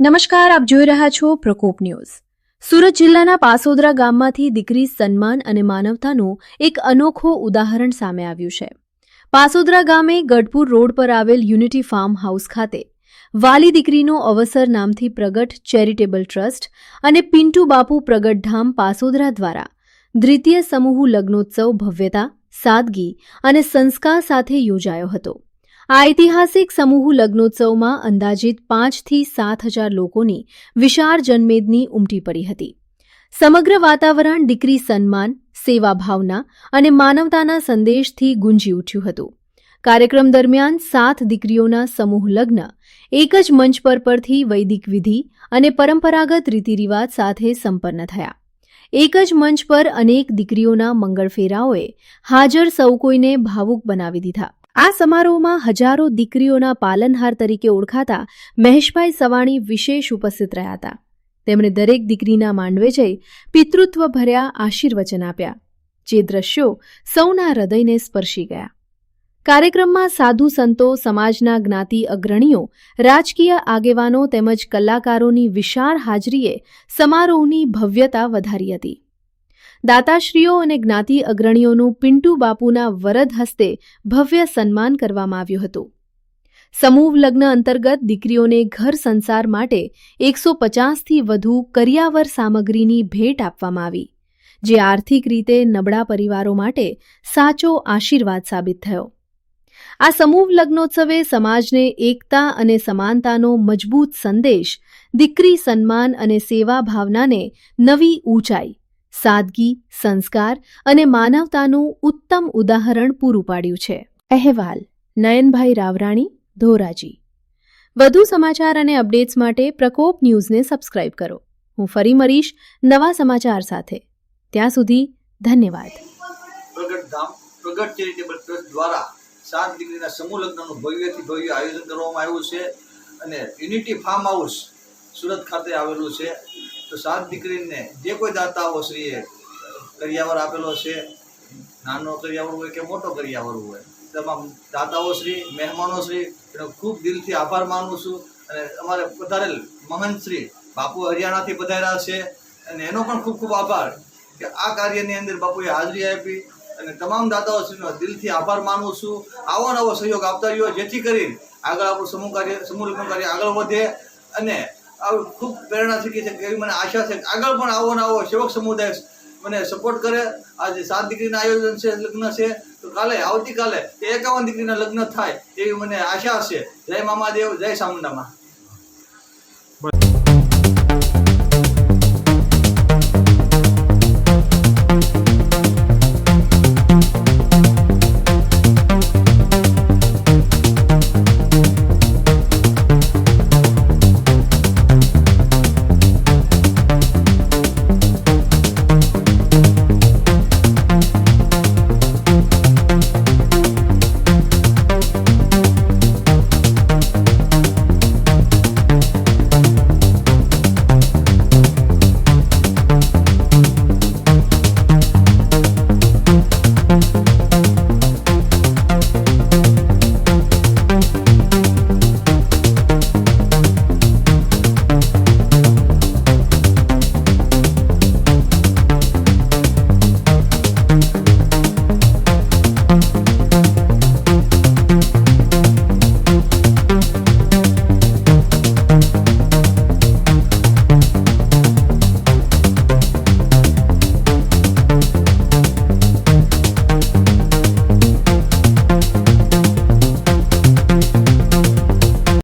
નમસ્કાર, આપ જોઈ રહ્યા છો પ્રકોપ ન્યૂઝ. સુરત જિલ્લાના પાસોદરા ગામમાંથી દીકરી સન્માન અને માનવતાનું એક અનોખો ઉદાહરણ સામે આવ્યું છે. પાસોદરા ગામે ગઢપુર રોડ પર આવેલ યુનિટી ફાર્મ હાઉસ ખાતે વાલી દીકરીનો અવસર નામથી પ્રગટ ચેરિટેબલ ટ્રસ્ટ અને પિન્ટુ બાપુ પ્રગટ ધામ પાસોદરા દ્વારા દ્વિતીય સમૂહ લગ્નોત્સવ ભવ્યતા, સાદગી અને સંસ્કાર સાથે યોજાયો હતો. આ ઐતિહાસિક સમૂહ લગ્નોત્સવમાં અંદાજિત પાંચથી સાત હજાર લોકોની વિશાળ જનમેદની ઉમટી પડી હતી. સમગ્ર વાતાવરણ દીકરી સન્માન, સેવા ભાવના અને માનવતાના સંદેશથી ગુંજી ઉઠ્યું હતું. કાર્યક્રમ દરમિયાન સાત દીકરીઓના સમૂહ લગ્ન એક જ મંચ પર પરથી વૈદિક વિધિ અને પરંપરાગત રીતિરિવાજ સાથે સંપન્ન થયા. એક જ મંચ પર અનેક દીકરીઓના મંગળફેરાઓએ હાજર સૌ કોઈને ભાવુક બનાવી દીધા. આ સમારોહમાં હજારો દીકરીઓના પાલનહાર તરીકે ઓળખાતા મહેશભાઈ સવાણી વિશેષ ઉપસ્થિત રહ્યા હતા. તેમણે દરેક દીકરીના માંડવે જઈ પિતૃત્વ ભર્યા આશીર્વચન આપ્યા, જે દ્રશ્યો સૌના હૃદયને સ્પર્શી ગયા. કાર્યક્રમમાં સાધુ સંતો, સમાજના જ્ઞાતિ અગ્રણીઓ, રાજકીય આગેવાનો તેમજ કલાકારોની વિશાળ હાજરીએ સમારોહની ભવ્યતા વધારી હતી. દાતાશ્રીઓ અને જ્ઞાતિ અગ્રણીઓનું પિન્ટુ બાપુના વરદ હસ્તે ભવ્ય સન્માન કરવામાં આવ્યું હતું. સમૂહ લગ્ન અંતર્ગત દીકરીઓને ઘર સંસાર માટે એકસો પચાસથી વધુ કરિયાવર સામગ્રીની ભેટ આપવામાં આવી, જે આર્થિક રીતે નબળા પરિવારો માટે સાચો આશીર્વાદ સાબિત થયો. આ સમૂહ લગ્નોત્સવે સમાજને એકતા અને સમાનતાનો મજબૂત સંદેશ, દીકરી સન્માન અને સેવા ભાવનાને નવી ઊંચાઈ સાદગી, સંસ્કાર અને માનવતાનું ઉત્તમ ઉદાહરણ પૂરું પાડ્યું છે. અહેવાલ, નયનભાઈ રાવરાણી, ધોરાજી. વધુ સમાચાર અને અપડેટ્સ માટે પ્રકોપ ન્યૂઝને સબસ્ક્રાઇબ કરો. હું ફરી મળીશ નવા સમાચાર સાથે. ત્યાં સુધી ધન્યવાદ. આયોજન કરવામાં આવ્યું છે અને યુનિટી ફાર્મ હાઉસ સુરત ખાતે આવેલું છે. તો સાત દીકરીને જે કોઈ દાતાઓ શ્રીએ કરિયાવર આપેલો છે, નાનો કરિયાવર હોય કે મોટો કરિયાવર હોય, તમામ દાતાઓ શ્રી, મહેમાનો શ્રી, એનો ખૂબ દિલથી આભાર માનું છું અને અમારે પધારેલ મહંત શ્રી બાપુ હરિયાણાથી પધાર્યા છે અને એનો પણ ખૂબ ખૂબ આભાર કે આ કાર્યની અંદર બાપુએ હાજરી આપી અને તમામ દાતાઓ શ્રીનો દિલથી આભાર માનું છું. આવો નવો સહયોગ આપતા રહ્યો જેથી કરીને આગળ આપણું સમૂહ કાર્ય સમૂહ કાર્ય આગળ વધે અને આવી ખૂબ પ્રેરણા શીખી છે એવી મને આશા છે. આગળ પણ આવો ને આવો સેવક સમુદાય મને સપોર્ટ કરે. આજે સાત દીકરીના આયોજન છે, લગ્ન છે, તો કાલે, આવતીકાલે એકાવન દીકરીના લગ્ન થાય એવી મને આશા છે. જય મામાદેવ, જય સામુંડામાં.